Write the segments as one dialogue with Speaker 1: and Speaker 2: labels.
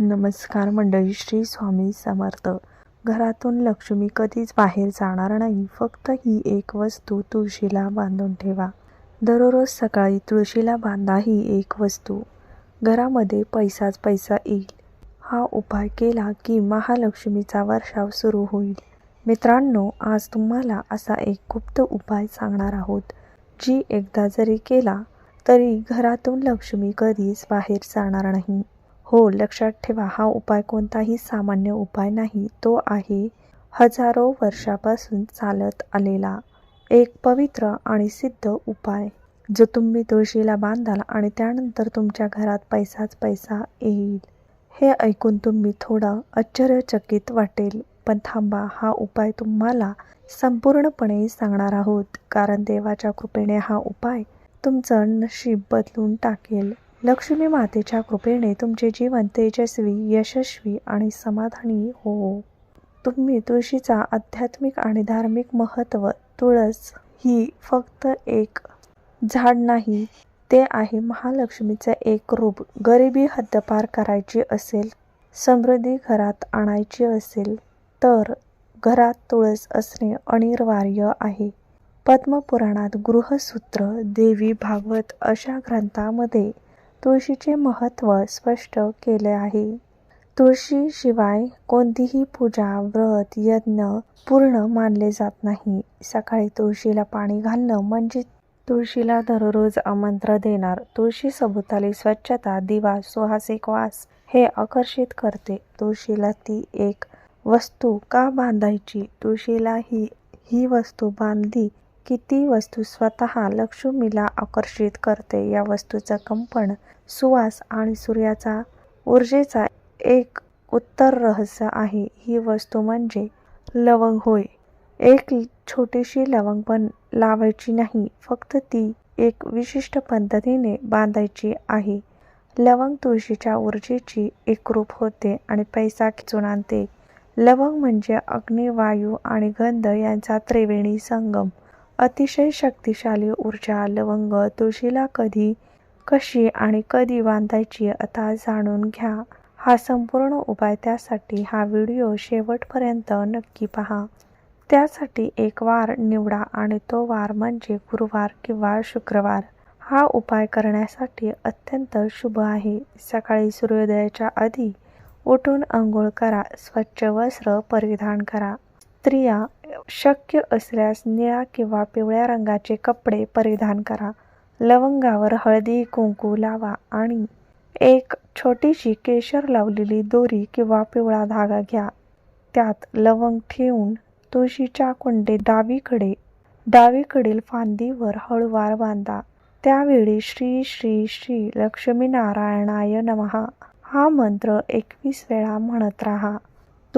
Speaker 1: नमस्कार मंडळी श्री स्वामी समर्थ. घरातून लक्ष्मी कधीच बाहेर जाणार नाही. फक्त ही एक वस्तू तुळशीला बांधून ठेवा. दररोज सकाळी तुळशीला बांधा ही एक वस्तू. घरामध्ये पैसाच पैसा येईल. हा उपाय केला की महालक्ष्मीचा वर्षाव सुरू होईल. मित्रांनो आज तुम्हाला असा एक गुप्त उपाय सांगणार आहोत. जी एकदा जरी केला तरी घरातून लक्ष्मी कधीच बाहेर जाणार नाही. हो लक्षात ठेवा हा उपाय कोणताही सामान्य उपाय नाही. तो आहे हजारो वर्षापासून चालत आलेला एक पवित्र आणि सिद्ध उपाय जो तुम्ही तुळशीला बांधाल आणि त्यानंतर तुमच्या घरात पैसाच पैसा येईल. हे ऐकून तुम्ही थोडं आश्चर्यचकित वाटेल पण थांबा हा उपाय तुम्हाला संपूर्णपणे सांगणार आहोत कारण देवाच्या कृपेने हा उपाय तुमचं नशीब बदलून टाकेल. लक्ष्मी मातेच्या कृपेने तुमचे जीवन तेजस्वी यशस्वी आणि समाधानी हो. तुम्ही तुळशीचा आध्यात्मिक आणि धार्मिक महत्त्व तुळस ही फक्त एक झाड नाही ते आहे महालक्ष्मीचं एक रूप. गरिबी हद्दपार करायची असेल समृद्धी घरात आणायची असेल तर घरात तुळस असणे अनिवार्य आहे. पद्मपुराणात गृहसूत्र देवी भागवत अशा ग्रंथामध्ये तुळशीचे महत्त्व स्पष्ट केले आहे. तुळशीशिवाय कोणतीही पूजा व्रत यज्ञ पूर्ण मानले जात नाही. सकाळी तुळशीला पाणी घालणं म्हणजे तुळशीला दररोज आमंत्र देणार. तुळशी सभोवताली स्वच्छता दिवा सुहासिक वास हे आकर्षित करते. तुळशीला ती एक वस्तू का बांधायची? तुळशीला ही ही वस्तू बांधली की ती वस्तू स्वतः लक्ष्मीला आकर्षित करते या वस्तूचं कंपन सुवास आणि सूर्याचा ऊर्जेचा एक उत्तर रहस्य आहे. ही वस्तू म्हणजे लवंग होय. एक छोटीशी लवंग पण लावायची नाही फक्त ती एक विशिष्ट पद्धतीने बांधायची आहे. लवंग तुळशीच्या ऊर्जेची एकरूप होते आणि पैसा खिचून आणते. लवंग म्हणजे अग्नी वायू आणि गंध यांचा त्रिवेणी संगम. अतिशय शक्तिशाली ऊर्जा लवंग तुळशीला कधी कशी आणि कधी बांधायची आता जाणून घ्या. हा संपूर्ण उपाय त्यासाठी हा व्हिडिओ शेवटपर्यंत नक्की पहा. त्यासाठी एक वार निवडा आणि तो वार म्हणजे गुरुवार किंवा शुक्रवार. हा उपाय करण्यासाठी अत्यंत शुभ आहे. सकाळी सूर्योदयाच्या आधी उठून अंघोळ करा स्वच्छ वस्त्र परिधान करा. स्त्रिया शक्य असल्यास निळा किंवा पिवळ्या रंगाचे कपडे परिधान करा. लवंगावर हळदी कुंकू लावा आणि एक छोटीशी केशर लावलेली दोरी किंवा पिवळा धागा घ्या. त्यात लवंग ठेवून तुळशीच्या कुंडे डावीकडे डावीकडील फांदीवर हळूवार बांधा. त्यावेळी श्री श्री श्री लक्ष्मीनारायणाय नमहा हा मंत्र एकवीस वेळा म्हणत राहा.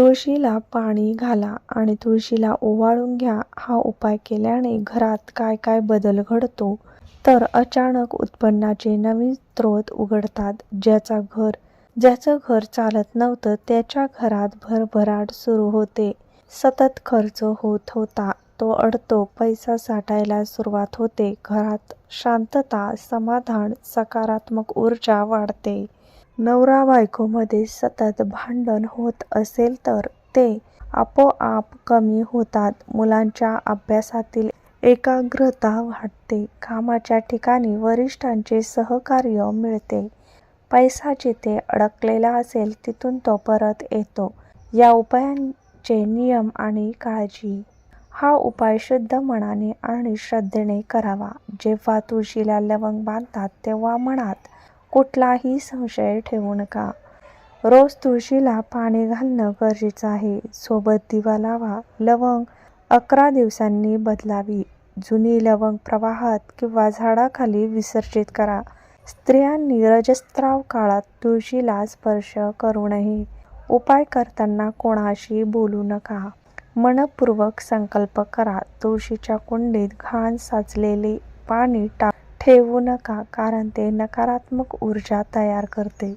Speaker 1: तुळशीला पाणी घाला आणि तुळशीला ओवाळून घ्या. हा उपाय केल्याने घरात काय काय बदल घडतो? तर अचानक उत्पन्नाचे नवीन स्रोत उघडतात. ज्याचा घर ज्याचं घर चालत नव्हतं त्याच्या घरात भरभराट सुरू होते. सतत खर्च होत होता. तो अडतो. पैसा साठायला सुरुवात होते. घरात शांतता समाधान सकारात्मक ऊर्जा वाढते. नवरा बायकोमध्ये सतत भांडण होत असेल तर ते आपोआप कमी होतात. मुलांच्या अभ्यासातील एकाग्रता वाढते. कामाच्या ठिकाणी वरिष्ठांचे सहकार्य मिळते. पैसा जिथे अडकलेला असेल तिथून तो परत येतो. या उपायांचे नियम आणि काळजी. हा उपाय शुद्ध मनाने आणि श्रद्धेने करावा. जेव्हा तुळशीला लवंग बांधतात तेव्हा मनात कुठलाही संशय ठेवू नका. रोज तुळशीला पाणी घालणं गरजेचं आहे. सोबत दिवा लावा. लवंग अकरा दिवसांनी बदलावी. जुनी लवंग प्रवाहात किंवा झाडाखाली विसर्जित करा. स्त्रियांनी रजस्त्राव काळात तुळशीला स्पर्श करू नये. उपाय करताना कोणाशी बोलू नका. मनपूर्वक संकल्प करा. तुळशीच्या कुंडीत घाण साचलेले पाणी टाक ठेवू नका कारण ते नकारात्मक ऊर्जा तयार करते.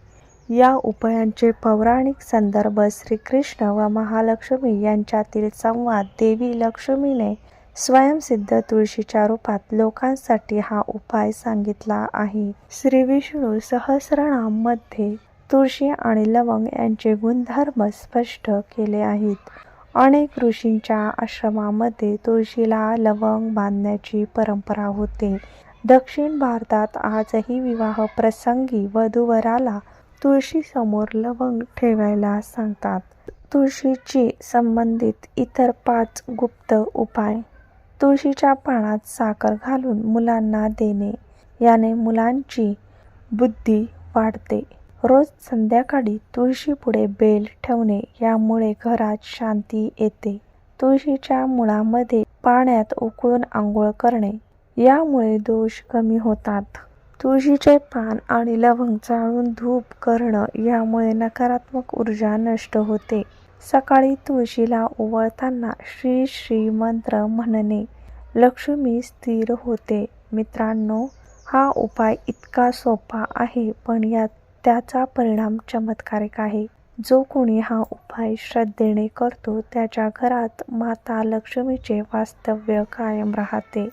Speaker 1: या उपायांचे पौराणिक संदर्भ श्रीकृष्ण व महालक्ष्मी यांच्यातील संवाद देवी लक्ष्मीने स्वयंसिद्ध तुळशीच्या रूपात लोकांसाठी हा उपाय सांगितला आहे. श्री विष्णू सहस्रनाममध्ये तुळशी आणि लवंग यांचे गुणधर्म स्पष्ट केले आहेत. अनेक ऋषींच्या आश्रमामध्ये तुळशीला लवंग बांधण्याची परंपरा होते. दक्षिण भारतात आजही विवाह प्रसंगी वधूवराला तुळशीसमोर लवंग ठेवायला सांगतात. तुळशीची संबंधित इतर पाच गुप्त उपाय. तुळशीच्या पानात साखर घालून मुलांना देणे. याने मुलांची बुद्धी वाढते. रोज संध्याकाळी तुळशीपुढे बेल ठेवणे यामुळे घरात शांती येते. तुळशीच्या मुळामध्ये पाण्यात उकळून आंघोळ करणे यामुळे दोष कमी होतात. तुळशीचे पान आणि लवंग चाळून धूप करणं यामुळे नकारात्मक ऊर्जा नष्ट होते. सकाळी तुळशीला ओवळताना श्री श्री मंत्र म्हणणे लक्ष्मी स्थिर होते. मित्रांनो हा उपाय इतका सोपा आहे पण यात त्याचा परिणाम चमत्कारिक आहे. जो कोणी हा उपाय श्रद्धेने करतो त्याच्या घरात माता लक्ष्मीचे वास्तव्य कायम राहते.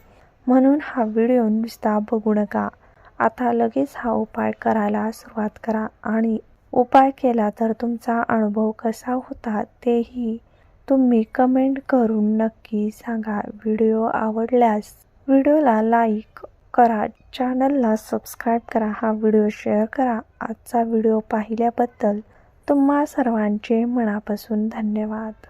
Speaker 1: म्हणून हा व्हिडिओ नुसता बघू नका. आता लगेच हा उपाय करायला सुरुवात करा आणि उपाय केला तर तुमचा अनुभव कसा होता तेही तुम्ही कमेंट करून नक्की सांगा. व्हिडिओ आवडल्यास व्हिडिओला लाईक करा चॅनलला सबस्क्राईब करा हा व्हिडिओ शेअर करा. आजचा व्हिडिओ पाहिल्याबद्दल तुम्हा सर्वांचे मनापासून धन्यवाद.